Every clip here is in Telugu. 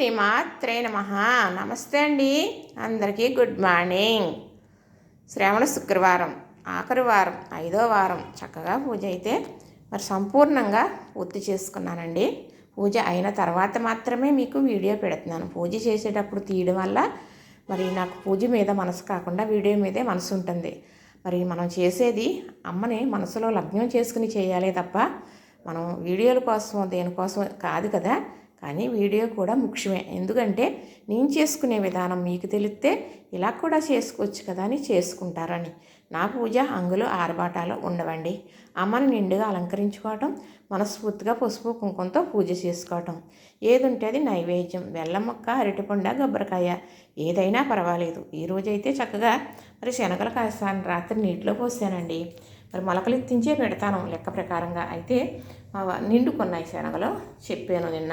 శ్రీమాత్రే నమ. నమస్తే అండి. అందరికీ గుడ్ మార్నింగ్. శ్రావణ శుక్రవారం ఆఖరి వారం ఐదో వారం. చక్కగా పూజ అయితే మరి సంపూర్ణంగా పూర్తి చేసుకున్నానండి. పూజ అయిన తర్వాత మాత్రమే మీకు వీడియో పెడుతున్నాను. పూజ చేసేటప్పుడు తీయడం వల్ల మరి నాకు పూజ మీద మనసు కాకుండా వీడియో మీదే మనసు ఉంటుంది. మరి మనం చేసేది అమ్మని మనసులో లగ్నం చేసుకుని చేయాలి తప్ప మనం వీడియోల కోసం దేనికోసం కాదు కదా. కానీ వీడియో కూడా ముఖ్యమే. ఎందుకంటే నేను చేసుకునే విధానం మీకు తెలిస్తే ఇలా కూడా చేసుకోవచ్చు కదా అని చేసుకుంటారని. నా పూజ అంగులు ఆరబాటాలు ఉండవండి. అమ్మను నిండుగా అలంకరించుకోవటం మనస్ఫూర్తిగా పసుపు కుంకుమతో పూజ చేసుకోవటం. ఏది ఉంటే అది నైవేద్యం బెల్లం మొక్క అరటిపండ గొబ్బరికాయ ఏదైనా పర్వాలేదు. ఈరోజైతే చక్కగా మరి శనగలు కాసాను రాత్రి నీటిలో పోసానండి మరి మొలకలు ఎత్తించే పెడతాను లెక్క ప్రకారంగా. అయితే నిండుకున్నాయి శనగలు చెప్పాను నిన్న.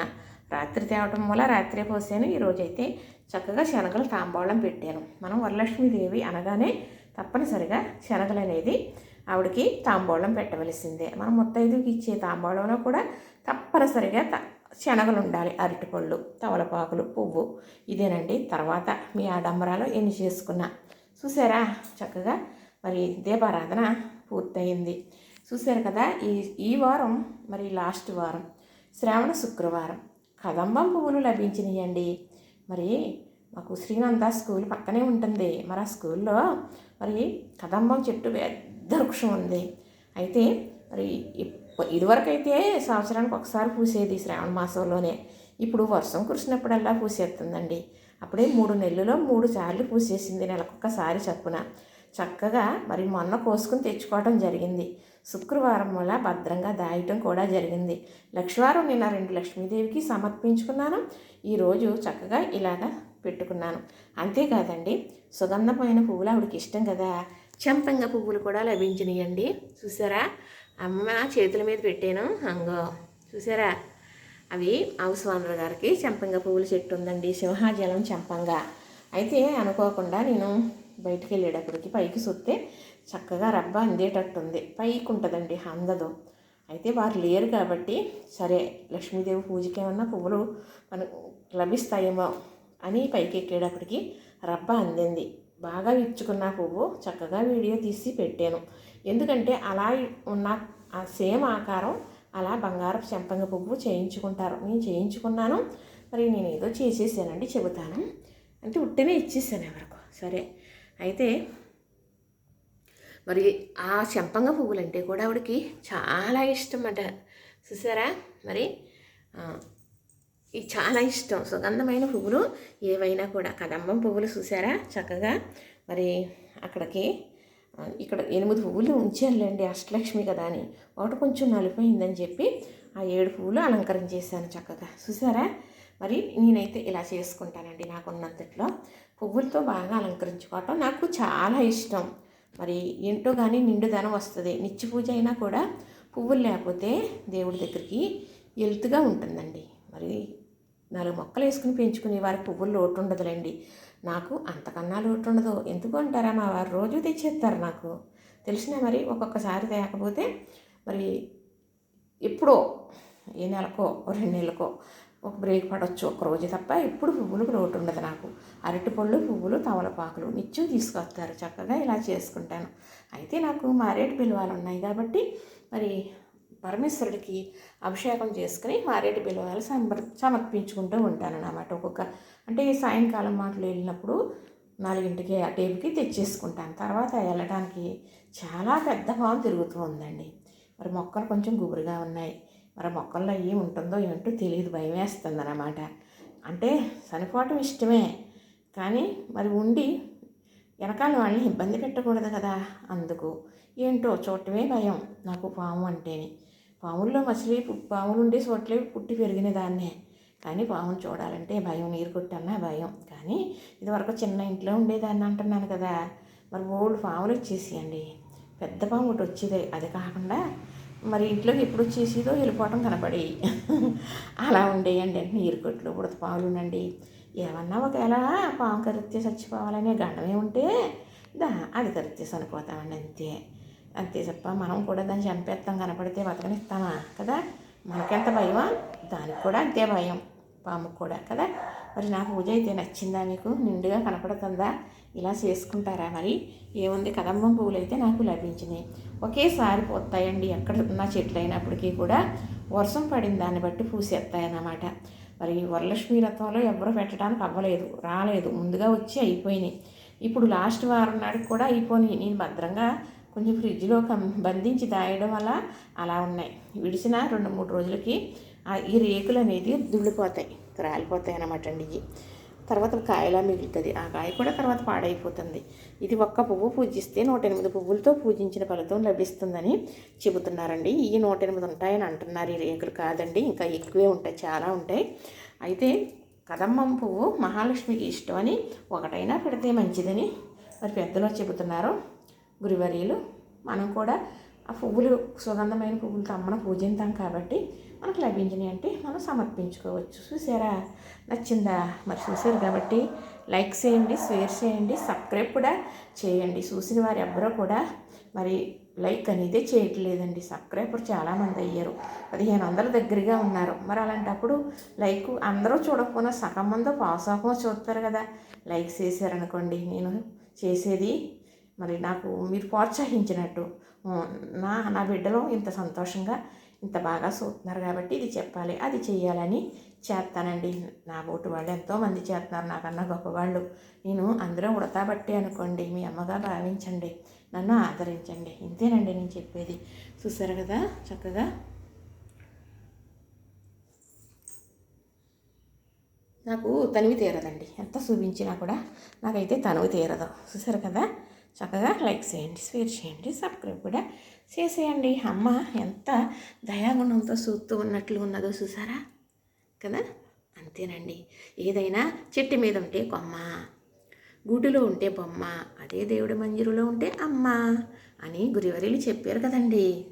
రాత్రి తేవటం వల్ల రాత్రే పోసాను. ఈరోజైతే చక్కగా శనగలు తాంబాళం పెట్టాను. మనం వరలక్ష్మీదేవి అనగానే తప్పనిసరిగా శనగలు అనేది ఆవిడకి తాంబూలం పెట్టవలసిందే. మనం ముత్తైదుకి ఇచ్చే తాంబూలంలో కూడా తప్పనిసరిగా త శనగలు ఉండాలి అరటిపళ్ళు తవలపాకులు పువ్వు ఇదేనండి. తర్వాత మీ ఆడంబరాలు ఎన్ని చేసుకున్నా. చూసారా? చక్కగా మరి దీపారాధన పూర్తయింది. చూశారు కదా? ఈ ఈ వారం మరి లాస్ట్ వారం శ్రావణ శుక్రవారం. కదంబం పువ్వులు లభించినాయండి. మరి మాకు శ్రీనంద స్కూల్ పక్కనే ఉంటుంది. మరి ఆ స్కూల్లో మరి కదంబం చెట్టు పెద్ద వృక్షం ఉంది. అయితే మరి ఇప్ప- ఇదివరకైతే సంవత్సరానికి ఒకసారి పూసేది శ్రావణ మాసంలోనే. ఇప్పుడు వర్షం కురిసినప్పుడల్లా పూసేస్తుందండి. అప్పుడే మూడు నెలల్లో మూడు సార్లు పూసేసింది నెలకొకసారి చప్పున. చక్కగా మరి మొన్న కోసుకుని తెచ్చుకోవడం జరిగింది. శుక్రవారం వల్ల భద్రంగా దాయటం కూడా జరిగింది. లక్షవారం నిన్న రెండు లక్ష్మీదేవికి సమర్పించుకున్నాను. ఈరోజు చక్కగా ఇలాగా పెట్టుకున్నాను. అంతేకాదండి సుగంధమైన పువ్వులు ఆవిడకి ఇష్టం కదా. చెంపంగ పువ్వులు కూడా లభించినాయండి. చూసారా? అమ్మ చేతుల మీద పెట్టాను. అంగో చూసారా? అవి హౌస్ గారికి చెంపంగ పువ్వుల చెట్టు ఉందండి. సింహాజలం చెంపంగా. అయితే అనుకోకుండా నేను బయటికి వెళ్ళేటప్పటికి పైకి సొత్తే చక్కగా రబ్బ అందేటట్టుంది. పైకి ఉంటుందండి అందదు. అయితే వారు లేరు కాబట్టి సరే లక్ష్మీదేవి పూజకి ఏమన్నా పువ్వులు మనకు లభిస్తాయేమో అని పైకి ఎక్కేటప్పటికి రబ్బ అందింది. బాగా ఇచ్చుకున్న పువ్వు చక్కగా వీడియో తీసి పెట్టాను. ఎందుకంటే అలా ఉన్న ఆ సేమ్ ఆకారం అలా బంగారపు చెంపంగ పువ్వు చేయించుకుంటారు. నేను చేయించుకున్నాను. మరి నేను ఏదో చేసేసానండి చెబుతాను. అంటే ఉట్టినే ఇచ్చేసాను ఎవరికో. సరే. అయితే మరి ఆ చెంపంగ పువ్వులు అంటే కూడా ఆవిడకి చాలా ఇష్టం అట చూసారా? మరి ఇది చాలా ఇష్టం. సుగంధమైన పువ్వులు ఏవైనా కూడా. కదంబం పువ్వులు చూసారా? చక్కగా. మరి అక్కడికి ఇక్కడ ఎనిమిది పువ్వులు ఉంచానులేండి. అష్టలక్ష్మి కదా అని. ఒకటి కొంచెం నలిపోయిందని చెప్పి ఆ ఏడు పువ్వులు అలంకరించేసాను చక్కగా. చూసారా? మరి నేనైతే ఇలా చేసుకుంటానండి నాకున్నంతట్లో. పువ్వులతో బాగా అలంకరించుకోవటం నాకు చాలా ఇష్టం. మరి ఏంటో కానీ నిండుదనం వస్తుంది. నిత్య పూజ అయినా కూడా పువ్వులు లేకపోతే దేవుడి దగ్గరికి ఎలుతుగా ఉంటుందండి. మరి నాలుగు మొక్కలు వేసుకుని పెంచుకునే వారికి పువ్వులు లోటు ఉండదులేండి నాకు అంతకన్నా లోటు ఉండదు ఎందుకు అంటారా? మా వారు రోజు తెచ్చేస్తారు నాకు. తెలిసిన మరి ఒక్కొక్కసారి తేకపోతే మరి ఎప్పుడో ఏ నెలకో రెండు నెలకో ఒక బ్రేక్ పడవచ్చు ఒక రోజు తప్ప ఎప్పుడు పువ్వులకు లోటు ఉండదు నాకు. అరటిపళ్ళు పువ్వులు తమలపాకులు నిత్యం తీసుకొస్తారు. చక్కగా ఇలా చేసుకుంటాను. అయితే నాకు మారేడు పిలువాలు ఉన్నాయి కాబట్టి మరి పరమేశ్వరుడికి అభిషేకం చేసుకుని మారేడు పిలువాలు సమర్ సమర్పించుకుంటూ ఉంటాను అన్నమాట ఒక్కొక్క. అంటే సాయంకాలం మాటలు వెళ్ళినప్పుడు నాలుగింటికి ఆ టేపుకి తెచ్చేసుకుంటాను. తర్వాత వెళ్ళడానికి చాలా పెద్ద భావం తిరుగుతూ ఉందండి. మరి మొక్కలు కొంచెం గుబురుగా ఉన్నాయి. మరి మొక్కల్లో ఏం ఉంటుందో ఏంటో తెలియదు భయం వేస్తుంది అన్నమాట అంటే చనిపోవటం ఇష్టమే కానీ మరి ఉండి వెనకాల వాళ్ళని ఇబ్బంది పెట్టకూడదు కదా అందుకు. ఏంటో చూడటమే భయం నాకు పాము అంటేనే. పాముల్లో మసిలి పాములు ఉండే చోట్లే పుట్టి పెరిగిన దాన్నే. కానీ పామును చూడాలంటే భయం నీరు కొట్టన్నా భయం. కానీ ఇదివరకు చిన్న ఇంట్లో ఉండేదాన్ని అంటున్నాను కదా. మరి ఓల్డ్ పాములు వచ్చేసేయండి పెద్ద పాము ఒకటి వచ్చేది. అది కాకుండా మరి ఇంట్లోకి ఎప్పుడు వచ్చేసేదో వెళ్ళిపోవటం కనపడి. అలా ఉండేయండి నీరు కొట్లు ఉడత పాములునండి ఏమన్నా ఒకవేళ పాము కరిస్తే చచ్చిపోవాలనే గండమే ఉంటే దా అది కరిస్తే చనిపోతామండి అంతే. అంతే తప్ప మనం కూడా దాన్ని చంపేస్తాం కనపడితే బతకనిస్తామా? కదా? మనకెంత భయమా దానికి కూడా అంతే భయం. పాము కూడా కదా? మరి నా పూజ అయితే నచ్చిందా మీకు నిండుగా కనపడుతుందా? ఇలా చేసుకుంటారా మరి? ఏముంది? కదంబం పువ్వులు అయితే నాకు లభించినాయి. ఒకేసారి పోతాయండి. ఎక్కడ ఉన్న చెట్లు అయినప్పటికీ కూడా వర్షం పడిన దాన్ని బట్టి పూసేస్తాయన్నమాట మరి వరలక్ష్మీ రథంలో ఎవరు పెట్టడానికి అవ్వలేదు రాలేదు. ముందుగా వచ్చి అయిపోయినాయి. ఇప్పుడు లాస్ట్ వారం నాటికి కూడా అయిపోయినాయి నేను భద్రంగా కొంచెం ఫ్రిడ్జ్లో కం బంధించి దాయడం వల్ల అలా ఉన్నాయి. విడిచిన రెండు మూడు రోజులకి ఈ రేకులు అనేది దుళ్ళిపోతాయి రాలిపోతాయి అన్నమాట అండి ఇవి. తర్వాత కాయలా మిగులుతుంది. ఆ కాయ కూడా తర్వాత పాడైపోతుంది. ఇది ఒక్క పువ్వు పూజిస్తే నూట ఎనిమిది పువ్వులతో పూజించిన ఫలితం లభిస్తుందని చెబుతున్నారండి. ఈ నూట ఎనిమిది ఉంటాయని అంటున్నారు ఈ రేకులు కాదండి. ఇంకా ఎక్కువే ఉంటాయి చాలా ఉంటాయి. అయితే కదమ్మం పువ్వు మహాలక్ష్మికి ఇష్టమని ఒకటైనా పెడితే మంచిదని మరి పెద్దలు చెబుతున్నారు. గురువర్యులు మనం కూడా ఆ పువ్వులు సుగంధమైన పువ్వులతో అమ్మను పూజింతాం కాబట్టి మనకు లభించినాయి అంటే మనం సమర్పించుకోవచ్చు. చూసారా? నచ్చిందా? మరి చూసారు కాబట్టి లైక్ చేయండి షేర్ చేయండి సబ్స్క్రైబ్ కూడా చేయండి. చూసిన వారు ఎవ్వరూ కూడా మరి లైక్ అనేది చేయట్లేదండి. సబ్స్క్రైబర్ చాలామంది అయ్యారు. పదిహేను వందల దగ్గరగా ఉన్నారు. మరి అలాంటప్పుడు లైక్ అందరూ చూడకపోయినా సగం మందో పావుసగమో చూస్తారు కదా. లైక్ చేశారనుకోండి. నేను చేసేది మరి నాకు మీరు ప్రోత్సహించినట్టు. నా నా బిడ్డలో ఇంత సంతోషంగా ఇంత బాగా చూస్తున్నారు కాబట్టి ఇది చెప్పాలి అది చేయాలని చేస్తానండి. నా బోటు వాళ్ళు ఎంతోమంది చేస్తున్నారు నాకన్నా గొప్పవాళ్ళు. నేను అందరూ ఉడతాబట్టి అనుకోండి మీ అమ్మగా భావించండి నన్ను ఆదరించండి. ఇంతేనండి నేను చెప్పేది. చూసారు కదా చక్కగా. నాకు తనివి తీరదండి. ఎంత చూపించినా కూడా నాకైతే తనువు తీరదు. చూసారు కదా? చక్కగా లైక్ చేయండి షేర్ చేయండి సబ్స్క్రైబ్ కూడా చేసేయండి. అమ్మ ఎంత దయాగుణంతో చూస్తూ ఉన్నట్లు ఉన్నదో చూసారా? కదా? అంతేనండి. ఏదైనా చెట్టు మీద ఉంటే కొమ్మ గూటిలో ఉంటే బొమ్మ అదే దేవుడి మంజురులో ఉంటే అమ్మ అని గురివరిలు చెప్పారు కదండీ.